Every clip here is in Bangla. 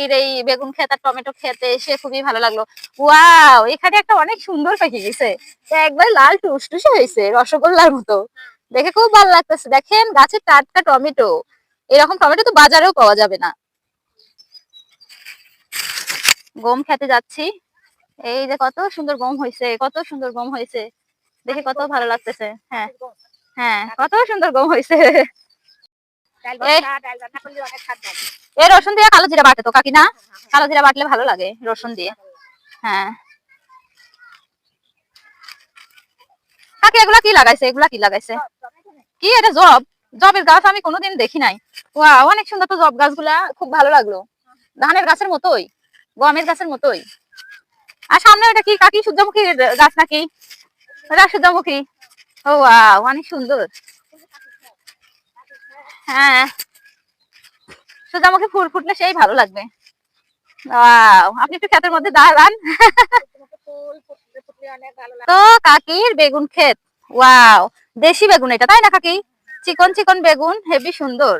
কাকির এই বেগুন খেত আর টমেটো খেতে এসে খুবই ভালো লাগল। ওয়াও, এখানে একটা অনেক সুন্দর পাখি গেছে। একবার লাল টুসটুসে হয়েছে, রসগোল্লার মতো। দেখে খুব ভালো লাগতেছে। দেখেন, গাছের টাটকা টমেটো। এরকম টমেটো তো বাজারেও পাওয়া যাবে না। গম খেতে যাচ্ছি। এই যে কত সুন্দর গম হয়েছে, কত সুন্দর গম হয়েছে। দেখে কত ভালো লাগতেছে। হ্যাঁ হ্যাঁ কত সুন্দর গম হয়েছে। এই- রসুন দিয়ে কালো জিরা বাটে তো, কাকি না? কালো জিরা বাটলে ভালো লাগে রসুন দিয়ে। হ্যাঁ। কাকি, এগুলা কি লাগাইছে? এগুলা কি লাগাইছে? কি এটা জব? জবের গাছ আমি কোনোদিন দেখি নাই। ওয়া অনেক সুন্দর তো জব গাছগুলা, খুব ভালো লাগল। ধানের গাছের মতোই, গমের গাছের মতোই। আর সামনে ওটা কি, কাকি সূর্যমুখী গাছ নাকি? ওটা সূর্যমুখী। ও অনেক সুন্দর। হ্যাঁ। সূর্যমুখী ফুল ফুটলে সেই ভালো লাগবে। আপনি একটু ক্ষেতের মধ্যে দাঁড়ান। তো কাকির বেগুন ক্ষেত। ওয়াও দেশি বেগুন এটা, তাই না কাকি? চিকন চিকন বেগুন, হেভি সুন্দর।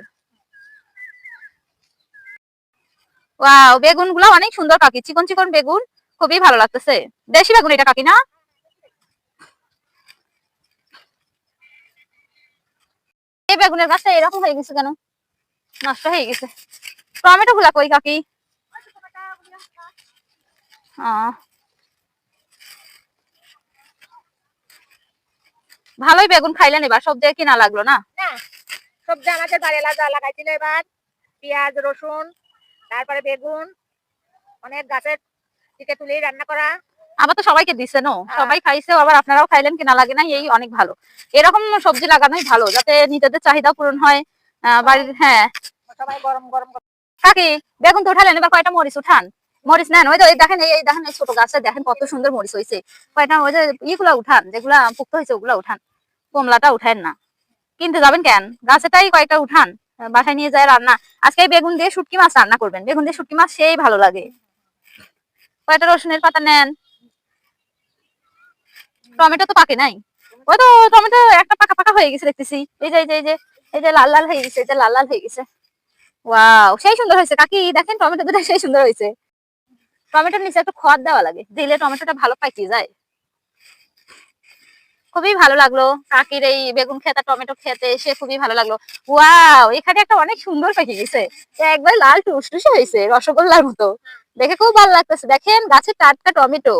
ওয়াও বেগুনগুলা অনেক সুন্দর কাকি, চিকন চিকন বেগুন, খুবই ভালো লাগতেছে। দেশি বেগুন এটা কাকি না? এই বেগুনের গাছটা এরকম হয়ে গেছে কেন? নষ্ট হয়ে গেছে। টমেটো গুলা কই কাকি? ভালোই বেগুন খাইলেন এবার সব দিয়ে কিনা লাগল না? সবজি আমাদের বাড়ি লাগা লাগাইছিল এবার পেঁয়াজ রসুন তারপরে বেগুন অনেক গাছের থেকে তুলেই রান্না করা। আবার তো সবাইকে দিছে নো? সবাই খাইছে আবার আপনারাও খাইলেন কিনা লাগে না এই অনেক ভালো। এরকম সবজি লাগানোই ভালো যাতে নিজেদের চাহিদা পূরণ হয় বাড়ির হ্যাঁ। কাকি বেগুন তো উঠালেন এবার কয়টা মরিচ উঠান? মরিচ নেন ওই তো দেখেন এই দেখেন এই ছোট গাছে দেখেন কত সুন্দর মরিচ হয়েছে কয়টা ওই যে ইগুলা উঠান যেগুলা পুক্ত হয়েছে ওগুলা উঠান। কমলাটা উঠান না। কিনতে যাবেন কেন? গাছেটাই কয়েকটা উঠান বাসায় নিয়ে যায় রান্না। আজকে বেগুন দিয়ে শুটকি মাছ রান্না করবেন। বেগুন দিয়ে শুটকি মাছ সেই ভালো লাগে। কয়টা রসুনের পাতা নেন? টমেটো তো পাকে নাই। ওই তো টমেটো একটা পাকা পাকা হয়ে গেছে দেখতেছি। এই যে এই যে যে লাল লাল হয়ে গেছে যে লাল লাল হয়ে গেছে। ওয়াও সেই সুন্দর হয়েছে। কাকি, দেখেন টমেটো দুটো সেই সুন্দর হয়েছে। টমেটোর নিচে একটু খড় দেওয়া লাগে। দিলে টমেটোটা ভালো পাইকে যায়। খুবই ভালো লাগল। কাকির এই বেগুন খেতা টমেটো খেতে এসে খুবই ভালো লাগল। ওয়াও এখানে একটা অনেক সুন্দর পাখি গেছে। একবার লাল টুসটুসে হয়েছে, রসগোল্লার মতো। দেখে খুব ভালো লাগতেছে। দেখেন গাছের টাটকা টমেটো।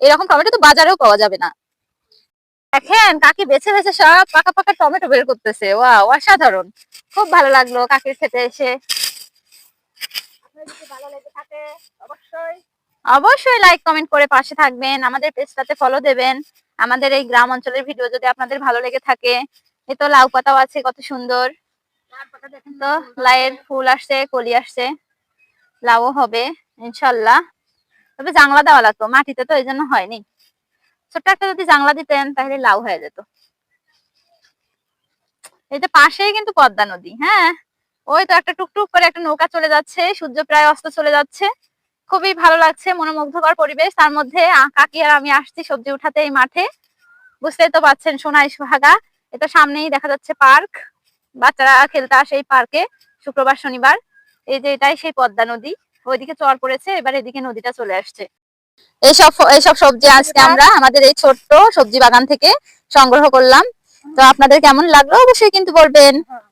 এরকম টমেটো তো বাজারেও পাওয়া যাবে না। দেখেন, কাকি বেছে বেছে সব পাকা পাকা টমেটো বের করতেছে। ওয়াও, অসাধারণ। খুব ভালো লাগল কাকির খেতে এসে। অবশ্যই লাইক কমেন্ট করে পাশে থাকবেন, আমাদের পেজটাতে ফলো দেবেন। আমাদের এই গ্রাম অঞ্চলের ভিডিও যদি আপনাদের ভালো লেগে থাকে এই তো লাউ পাতাও আছে, কত সুন্দর। তো লাউয়ের ফুল আসছে, কলি আসছে, লাউও হবে, ইনশাল্লাহ। তবে জাংলা দেওয়া লাগতো, মাটিতে তো এই জন্য হয়নি। ছোট্ট একটা যদি জাংলা দিতেন, তাহলে লাউ হয়ে যেত। এই যে পাশেই কিন্তু পদ্মা নদী হ্যাঁ? ওই তো একটা টুকটুক করে একটা নৌকা চলে যাচ্ছে, সূর্য প্রায় অস্ত চলে যাচ্ছে। খুবই ভালো লাগছে, মনোমুগ্ধকর পরিবেশ। তার মধ্যে কাকি আর আমি আসছি সবজি উঠাতে এই মাঠে। বুঝতেই তো পাচ্ছেন, সোনাই সুহাগা। এটা সামনেই দেখা যাচ্ছে পার্ক। বাচ্চারা খেলতে আসে এই পার্কে শুক্রবার, শনিবার। এই যে এটাই সেই পদ্মা নদী। ওইদিকে চর পড়েছে, এবার এদিকে নদীটা চলে আসছে। এইসব এইসব সবজি আজকে আমরা আমাদের এই ছোট্ট সবজি বাগান থেকে সংগ্রহ করলাম তো আপনাদের কেমন লাগল অবশ্যই কিন্তু বলবেন হ্যাঁ।